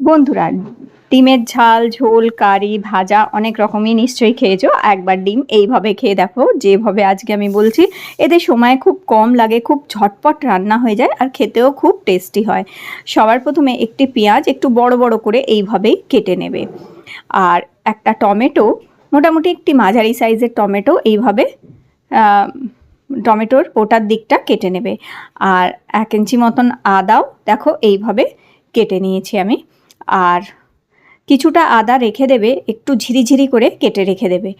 বন্ধুরা, ডিমের ঝাল, ঝোল, কারি, ভাজা অনেক রকমই নিশ্চয়ই খেয়েছো। একবার ডিম এইভাবে খেয়ে দেখো, যেভাবে আজকে আমি বলছি এতে সময় খুব কম লাগে, খুব ঝটপট রান্না হয়ে যায় আর খেতেও খুব টেস্টি হয়। সবার প্রথমে একটি পেঁয়াজ একটু বড় বড় করে এইভাবেই কেটে নেবে। আর একটা টমেটো, মোটামুটি একটি মাঝারি সাইজের টমেটো এইভাবে টমেটোর ওটার দিকটা কেটে নেবে। আর এক ইঞ্চি মতন আদাও দেখো এইভাবে কেটে নিয়েছি আমি। আর কিছুটা আদা রেখে দেবে, একটু ঝিরিঝিরি করে কেটে রেখে দেবে।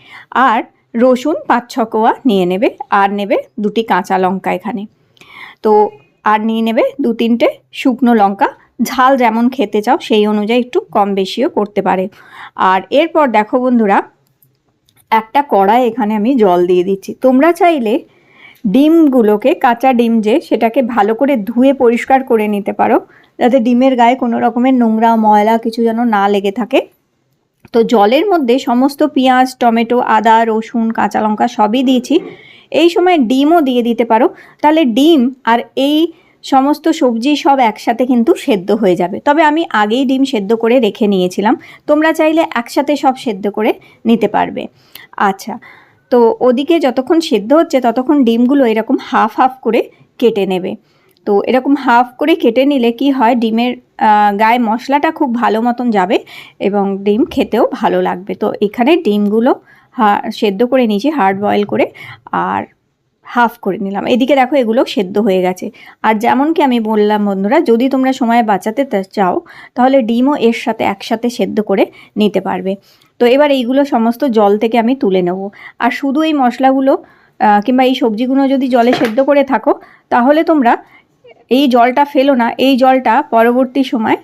আর রসুন পাঁচ ছ কোয়া নিয়ে নেবে, আর নেবে দুটি কাঁচা লঙ্কা এখানে। তো আর নিয়ে নেবে দু তিনটে শুকনো লঙ্কা। ঝাল যেমন খেতে চাও সেই অনুযায়ী একটু কম বেশিও করতে পারে। আর এরপর দেখো বন্ধুরা, একটা কড়াই এখানে আমি জল দিয়ে দিচ্ছি। তোমরা চাইলে ডিমগুলোকে, কাঁচা ডিম যে, সেটাকে ভালো করে ধুয়ে পরিষ্কার করে নিতে পারো। যাতে ডিমের গায়ে কোনো রকমের নোংরা, ময়লা কিছু যেন না লেগে থাকে। তো জলের মধ্যে সমস্ত পেঁয়াজ, টমেটো, আদা, রসুন, কাঁচা লঙ্কা সবই দিয়েছি। এই সময় ডিমও দিয়ে দিতে পারো। তাহলে ডিম আর এই সমস্ত সবজি সব একসাথে কিন্তু সেদ্ধ হয়ে যাবে। তবে আমি আগেই ডিম সেদ্ধ করে রেখে নিয়েছিলাম। তোমরা চাইলে একসাথে সব সেদ্ধ করে নিতে পারবে। আচ্ছা তো ওদিকে যতক্ষণ সেদ্ধ হচ্ছে, ততক্ষণ ডিমগুলো এরকম হাফ হাফ করে কেটে নেবে। তো এরকম হাফ করে কেটে নিলে কি হয়, ডিমের গায়ে মশলাটা খুব ভালো মতন যাবে এবং ডিম খেতেও ভালো লাগবে। তো এখানে ডিমগুলো সেদ্ধ করে নিয়েছি হার্ড বয়েল করে। আর হাফ করে নিলাম। এদিকে দেখো এগুলো সেদ্ধ হয়ে গেছে। আর যেমন কি আমি বললাম বন্ধুরা, যদি তোমরা সময় বাঁচাতে চাও, তাহলে ডিমও এর সাথে একসাথে সেদ্ধ করে নিতে পারবে। তো এবার এইগুলো সমস্ত জল থেকে আমি তুলে নেব। আর শুধু এই মশলাগুলো কিংবা এই সবজিগুলো যদি জলে সেদ্ধ করে থাকো, তাহলে তোমরা এই জলটা ফেলো না, এই জলটা পরবর্তী সময়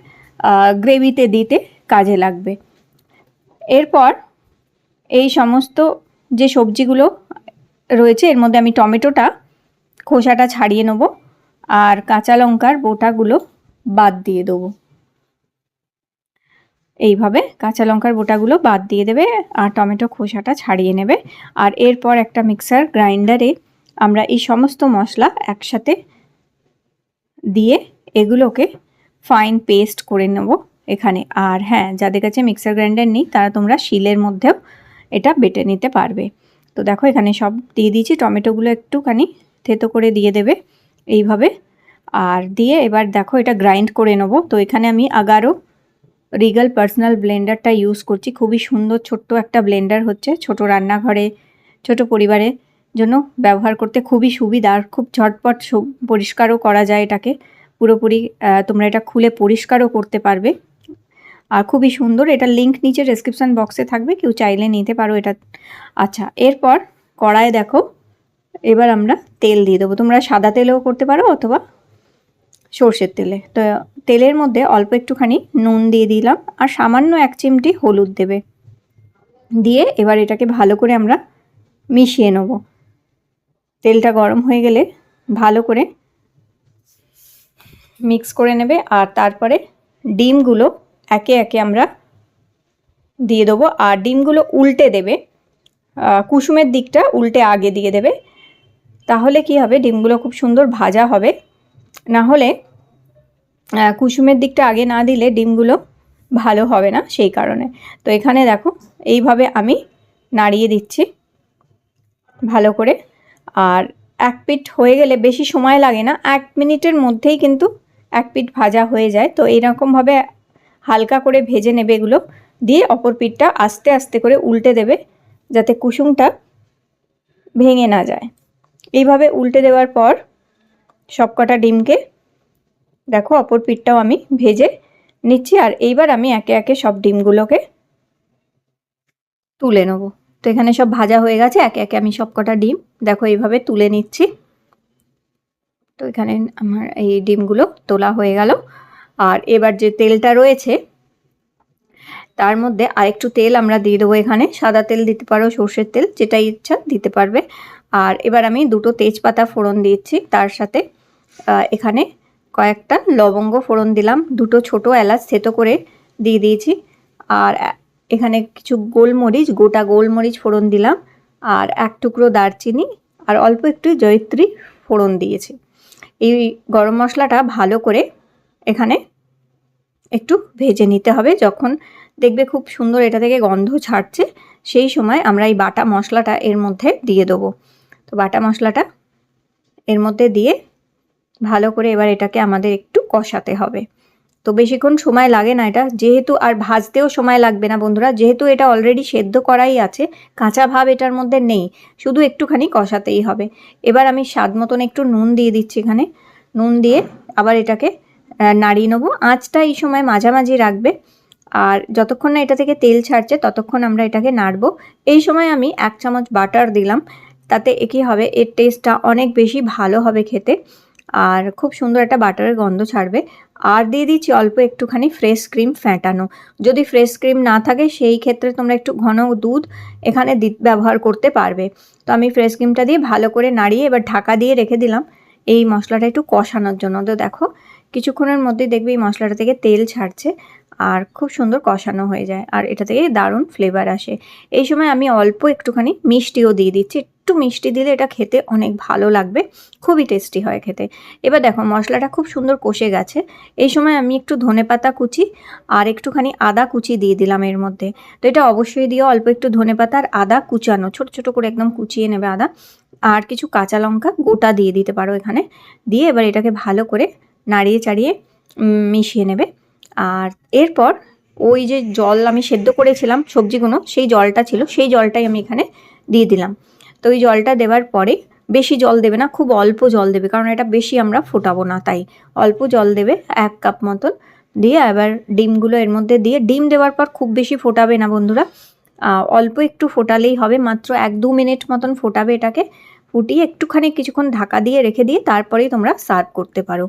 গ্রেভিতে দিতে কাজে লাগবে। এরপর এই সমস্ত যে সবজিগুলো রয়েছে। এর মধ্যে আমি টমেটোটা, খোসাটা ছাড়িয়ে নেব আর কাঁচা লঙ্কার বোটাগুলো বাদ দিয়ে দেবো। এইভাবে কাঁচা লঙ্কার বোটাগুলো বাদ দিয়ে দেবে আর টমেটো খোসাটা ছাড়িয়ে নেবে। আর এরপর একটা মিক্সার গ্রাইন্ডারে আমরা এই সমস্ত মশলা একসাথে দিয়ে এগুলোকে ফাইন পেস্ট করে নেব এখানে। আর হ্যাঁ যাদের কাছে মিক্সার গ্রাইন্ডার নেই, তারা তোমরা শিলের মধ্যেও এটা বেটে নিতে পারবে। তো দেখো এখানে সব দিয়ে দিয়েছি, টমেটোগুলো একটুখানি থেতো করে দিয়ে দেবে এইভাবে। আর দিয়ে এবার দেখো এটা গ্রাইন্ড করে নেব। তো এখানে আমি আগারও রিগাল পার্সোনাল ব্লেন্ডারটা ইউজ করছি। খুবই সুন্দর ছোট্ট একটা ব্লেন্ডার হচ্ছে, ছোট রান্নাঘরে, ছোট পরিবারের জন্য ব্যবহার করতে খুবই সুবিধা। আর খুব ঝটপট পরিষ্কারও করা যায় এটাকে। পুরোপুরি তোমরা এটা খুলে পরিষ্কারও করতে পারবে। আর খুবই সুন্দর, এটার লিঙ্ক নিচে ডেসক্রিপশন বক্সে থাকবে, কেউ চাইলে নিতে পারো এটা। আচ্ছা এরপর কড়ায় দেখো, এবার আমরা তেল দিয়ে দেবো। তোমরা সাদা তেলেও করতে পারো অথবা সর্ষের তেলে। তো তেলের মধ্যে অল্প একটুখানি নুন দিয়ে দিলাম আর সামান্য এক চিমটি হলুদ দেবে। দিয়ে এবার এটাকে ভালো করে আমরা মিশিয়ে নেব। তেলটা গরম হয়ে গেলে ভালো করে মিক্স করে নেবে আর তারপরে ডিমগুলো একে একে আমরা দিয়ে দেবো। আর ডিমগুলো উল্টে দেবে। কুসুমের দিকটা উল্টে আগে দিয়ে দেবে। তাহলে কি হবে? ডিমগুলো খুব সুন্দর ভাজা হবে। না হলে কুসুমের দিকটা আগে না দিলে ডিমগুলো ভালো হবে না সেই কারণে। তো এখানে দেখো, এইভাবে আমি নাড়িয়ে দিচ্ছি ভালো করে। আর এক পিঠ হয়ে গেলে বেশি সময় লাগে না। এক মিনিটের মধ্যেই কিন্তু এক পিঠ ভাজা হয়ে যায়। তো এইরকমভাবে হালকা করে ভেজে নেবে এগুলো। দিয়ে অপর পিঠটা আস্তে আস্তে করে উল্টে দেবে যাতে কুসুমটা ভেঙে না যায়। এইভাবে উল্টে দেওয়ার পর সবকটা ডিমকে দেখো অপর পিঠটাও আমি ভেজে নিচ্ছি। আর এইবার আমি একে একে সব ডিমগুলোকে তুলে নেব। তো এখানে সব ভাজা হয়ে গেছে, একে একে আমি সবকটা ডিম দেখো এইভাবে তুলে নিচ্ছি। তো এখানে আমার এই ডিমগুলো তোলা হয়ে গেল। আর এবার যে তেলটা রয়েছে, তার মধ্যে আরেকটু তেল আমরা দিয়ে দেবো এখানে। সাদা তেল দিতে পারো, সর্ষের তেল, যেটা ইচ্ছা দিতে পারবে। আর এবার আমি দুটো তেজপাতা ফোড়ন দিচ্ছি, তার সাথে এখানে কয়েকটা লবঙ্গ ফোড়ন দিলাম। দুটো ছোট এলাচ থেতো করে দিয়ে দিয়েছি। আর এখানে কিছু গোলমরিচ, গোটা গোলমরিচ ফোড়ন দিলাম। আর এক টুকরো দারচিনি আর অল্প একটু জয়িত্রী ফোড়ন দিয়েছি। এই গরম মশলাটা ভালো করে এখানে একটু ভেজে নিতে হবে। যখন দেখবে খুব সুন্দর এটা থেকে গন্ধ ছাড়ছে, সেই সময় আমরা এই বাটা মশলাটা এর মধ্যে দিয়ে দেবো। তো বাটা মশলাটা এর মধ্যে দিয়ে ভালো করে এবার এটাকে আমাদের একটু কষাতে হবে। তো বেশিক্ষণ সময় লাগে না এটা। যেহেতু আর ভাজতেও সময় লাগবে না বন্ধুরা, যেহেতু এটা অলরেডি সেদ্ধ করাই আছে, কাঁচা ভাব এটার মধ্যে নেই, শুধু একটুখানি কষাতেই হবে। এবার আমি স্বাদ মতন একটু নুন দিয়ে দিচ্ছি এখানে। নুন দিয়ে আবার এটাকে নাড়িয়ে নেব। আঁচটা এই সময় মাঝামাঝি রাখবে। আর যতক্ষণ না এটা থেকে তেল ছাড়ছে, ততক্ষণ আমরা এটাকে নাড়বো। এই সময় আমি এক চামচ বাটার দিলাম। তাতে কী হবে, এর টেস্টটা অনেক বেশি ভালো হবে খেতে। আর খুব সুন্দর একটা বাটারের গন্ধ ছাড়বে। আর দিয়ে দিচ্ছি অল্প একটুখানি ফ্রেশ ক্রিম ফ্যাটানো যদি ফ্রেশ ক্রিম না থাকে, সেই ক্ষেত্রে তোমরা একটু ঘন দুধ এখানে ব্যবহার করতে পারবে। তো আমি ফ্রেশ ক্রিমটা দিয়ে ভালো করে নাড়িয়ে এবার ঢাকা দিয়ে রেখে দিলাম। এই মশলাটা একটু কষানোর জন্য। তো দেখো কিছুক্ষণের মধ্যেই দেখবে এই মশলাটা থেকে তেল ছাড়ছে আর খুব সুন্দর কষানো হয়ে যায়। আর এটা থেকে দারুণ ফ্লেভার আসে। এই সময় আমি অল্প একটুখানি মিষ্টিও দিয়ে দিচ্ছি। একটু মিষ্টি দিলে এটা খেতে অনেক ভালো লাগবে। খুবই টেস্টি হয় খেতে। এবার দেখো, মশলাটা খুব সুন্দর কষে গেছে। এই সময় আমি একটু ধনেপাতা কুচি আর একটুখানি আদা কুচি দিয়ে দিলাম এর মধ্যে। তো এটা অবশ্যই দিয়ে অল্প একটু ধনেপাতা আর আদা কুচানো। ছোট ছোট করে একদম কুচিয়ে নেবে আদা। আর কিছু কাঁচা লঙ্কা গোটা দিয়ে দিতে পারো এখানে। দিয়ে এবার এটাকে ভালো করে নাড়িয়ে চাড়িয়ে মিশিয়ে নেবে। আর এরপর ওই যে জল আমি সেদ্ধ করেছিলাম সবজিগুলো, সেই জলটা ছিল, সেই জলটাই আমি এখানে দিয়ে দিলাম। তো ওই জলটা দেওয়ার পরে বেশি জল দেবে না, খুব অল্প জল দেবে, কারণ এটা বেশি আমরা ফোটাবো না, তাই অল্প জল দেবে এক কাপ মতন দিয়ে এবার ডিমগুলো এর মধ্যে দিয়ে, ডিম দেওয়ার পর খুব বেশি ফোটাবে না বন্ধুরা অল্প একটু ফোটালেই হবে, মাত্র এক দু মিনিট মতন ফোটাবে এটাকে, ফুটিয়ে একটুখানি কিছুক্ষণ ঢাকা দিয়ে রেখে দিয়ে তারপরেই তোমরা সার্ভ করতে পারো।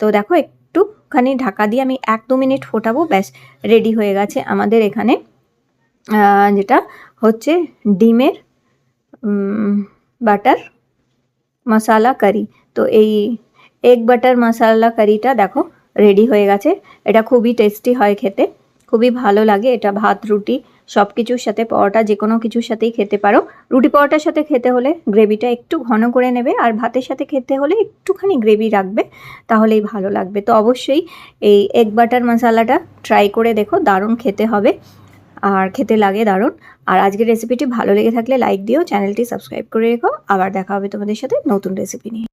তো দেখো একটুখানি ঢাকা দিয়ে আমি এক দু মিনিট ফোটাবো, ব্যাস রেডি হয়ে গেছে আমাদের এখানে। যেটা হচ্ছে ডিমের বাটার মশালা কারি তো এই এগ বাটার মশালা কারিটা দেখো রেডি হয়ে গেছে। এটা খুবই টেস্টি হয় খেতে, খুবই ভালো লাগে। এটা ভাত, রুটি সব কিছুর সাথে পরোটা যে কোনো কিছুর সাথেই খেতে পারো। রুটি পরোটার সাথে খেতে হলে গ্রেভিটা একটু ঘন করে নেবে আর ভাতের সাথে খেতে হলে একটুখানি গ্রেভি রাখবে, তাহলেই ভালো লাগবে। তো অবশ্যই এই এগ বাটার মশালাটা ট্রাই করে দেখো, দারুণ খেতে হবে। আর খেতে লাগে দারুণ। আর আজকের রেসিপিটি ভালো লেগে থাকলে লাইক দিও চ্যানেলটি সাবস্ক্রাইব করে রেখো। আবার দেখা হবে তোমাদের সাথে নতুন রেসিপি নিয়ে।